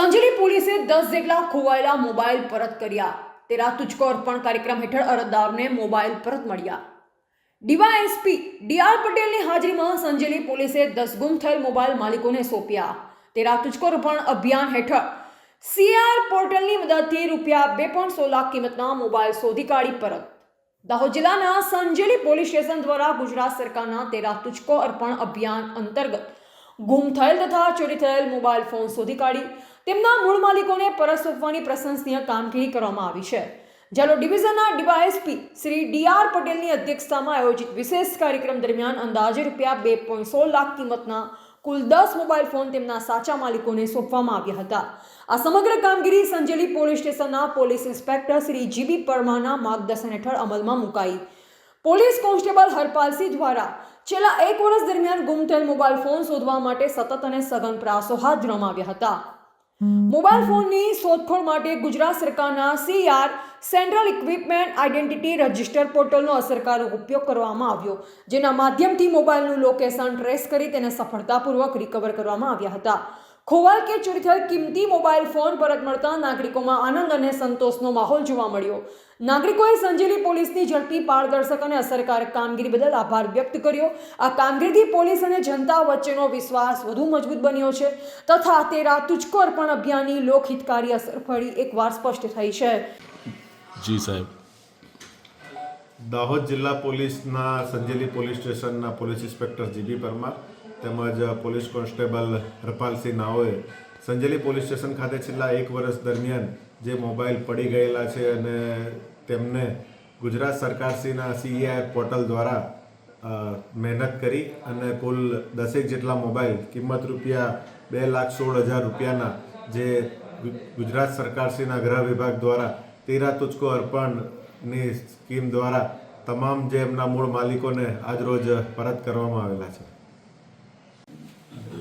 સંજેલી પોલીસે દસ જેટલા ખોવાયેલા મોબાઈલ પરત કર્યા. તેરા તુચકો અર્પણ કાર્યક્રમ હેઠળ અરજદારને મોબાઈલ પરત મળ્યા. ડીવાયએસપી ડીઆર પટેલની હાજરીમાં સંજેલી પોલીસે દસ ગુમ થયેલ મોબાઈલ માલિકોને સોંપ્યા. તેરા તુચકો અર્પણ અભિયાન હેઠળ સીઆર પોર્ટલની મદદથી રૂપિયા બે પોઈન્ટ સો લાખ કિંમતના મોબાઈલ શોધી કાઢી પરત. દાહોદ જિલ્લાના સંજેલી પોલીસ સ્ટેશન દ્વારા ગુજરાત સરકારના તેરા તુચકો અર્પણ અભિયાન અંતર્ગત ગુમ થયેલ તથા ચોરી થયેલ મોબાઈલ ફોન શોધી કાઢી તેમના મૂળ માલિકોને પરત સોંપવાની પ્રશંસનીય કામગીરી કરવામાં આવી છે. જાલોર ડિવિઝનના ડીવાયએસપી શ્રી ડીઆર પટેલની અધ્યક્ષતામાં આયોજિત વિશેષ કાર્યક્રમ દરમિયાન અંદાજે રૂપિયા બે પોઈન્ટ સોળ લાખ કિંમતના કુલ દસ મોબાઈલ ફોન તેમના સાચા માલિકોને સોંપવામાં આવ્યા હતા. આ સમગ્ર કામગીરી સંજેલી પોલીસ સ્ટેશનના પોલીસ ઇન્સ્પેક્ટર શ્રી જીબી પરમાના માર્ગદર્શન હેઠળ અમલમાં મુકાઈ. પોલીસ કોન્સ્ટેબલ હરપાલસિંહ દ્વારા છેલ્લા એક વર્ષ દરમિયાન ગુમ થયેલ મોબાઈલ ફોન શોધવા માટે સતત અને સઘન પ્રયાસો હાથ ધરવામાં આવ્યા હતા. મોબાઈલ ફોનની શોધખોળ માટે ગુજરાત સરકારના CR central equipment identity register પોર્ટલનો અસરકારક ઉપયોગ કરવામાં આવ્યો, જેના માધ્યમથી મોબાઈલનું લોકેશન ટ્રેસ કરી તેને સફળતાપૂર્વક રિકવર કરવામાં આવ્યા હતા. ખોવાલ કે ચોરી થયેલ કિંમતી મોબાઈલ ફોન પરત મળતા નાગરિકોમાં આનંદ અને સંતોષનો માહોલ જોવા મળ્યો. નાગરિકોએ સંજેલી પોલીસની ઝડપી પારદર્શક અને અસરકારક કામગીરી બદલ આભાર વ્યક્ત કર્યો. આ કામગીરીથી પોલીસ અને જનતા વચ્ચેનો વિશ્વાસ વધુ મજબૂત બન્યો છે તથા તેરા તુચકો અર્પણ અભિયાનની લોકહિતકારી અસર ફળી એકવાર સ્પષ્ટ થઈ છે. જી સાહેબ. દાહોદ જિલ્લા પોલીસના સંજેલી પોલીસ સ્ટેશનના પોલીસ ઇન્સ્પેક્ટર જીબી પરમાર તેમજ પોલીસ કોન્સ્ટેબલ હરપાલસિંહ નાઓએ સંજેલી પોલીસ સ્ટેશન ખાતે છેલ્લા એક વર્ષ દરમિયાન જે મોબાઈલ પડી ગયેલા છે અને તેમને ગુજરાત સરકારશ્રીના સીઈઆઈ પોર્ટલ દ્વારા મહેનત કરી અને કુલ દસેક જેટલા મોબાઈલ, કિંમત રૂપિયા બે લાખ સોળ હજાર રૂપિયાના જે ગુજરાત સરકારશ્રીના ગૃહ વિભાગ દ્વારા તેરા તુચકો અર્પણની સ્કીમ દ્વારા તમામ જે એમના મૂળ માલિકોને આજરોજ પરત કરવામાં આવેલા છે.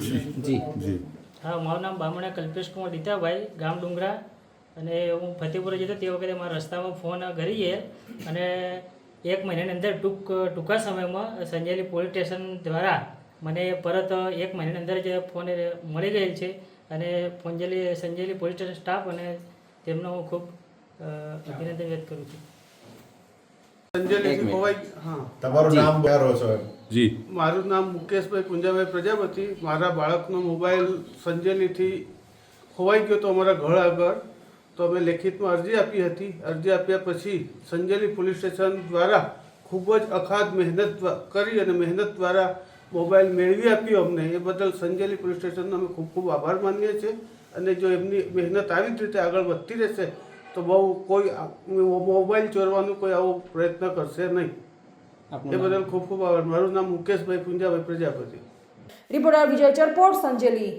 જી. જી. હા મારું નામ બામણા કલ્પેશ કુમાર દીતાભાઈ ગામ ડુંગરા. અને હું ફતેપુર જતો તે વખતે મારા રસ્તામાં ફોન કરીએ. અને એક મહિનાની અંદર ટૂંક ટૂંકા સમયમાં સંજેલી પોલીસ સ્ટેશન દ્વારા મને પરત એક મહિનાની અંદર જ ફોન મળી ગયેલ છે. અને પંજેલી સંજેલી પોલીસ સ્ટેશન સ્ટાફ અને તેમનો હું ખૂબ અભિનંદન વ્યક્ત કરું છું. સંજેલી તમારું નામ ક્યાં રહો છો જી. મારું નામ મુકેશભાઈ પુંજાભાઈ પ્રજાપતિ. મારા બાળકનો મોબાઈલ સંજેલીથી ખોવાઈ ગયો તો અમારા ઘર આગળ. તો અમે લેખિતમાં અરજી આપી હતી. અરજી આપ્યા પછી સંજેલી પોલીસ સ્ટેશન દ્વારા ખૂબ જ અખાધ મહેનત કરી અને મહેનત દ્વારા મોબાઈલ મેળવી આપ્યો અમને. એ બદલ સંજેલી પોલીસ સ્ટેશનનો અમે ખૂબ ખૂબ આભાર માનીએ છીએ. અને જો એમની મહેનત આવી જ રીતે આગળ વધતી રહેશે, તો બહુ કોઈ મોબાઈલ ચોરવાનું કોઈ આવો પ્રયત્ન કરશે નહીં. એ બદલ ખૂબ ખૂબ આભાર. મારું નામ મુકેશભાઈ પુંજાભાઈ પ્રજાપતિ. રિપોર્ટર વિજય ચરપોટ સંજેલી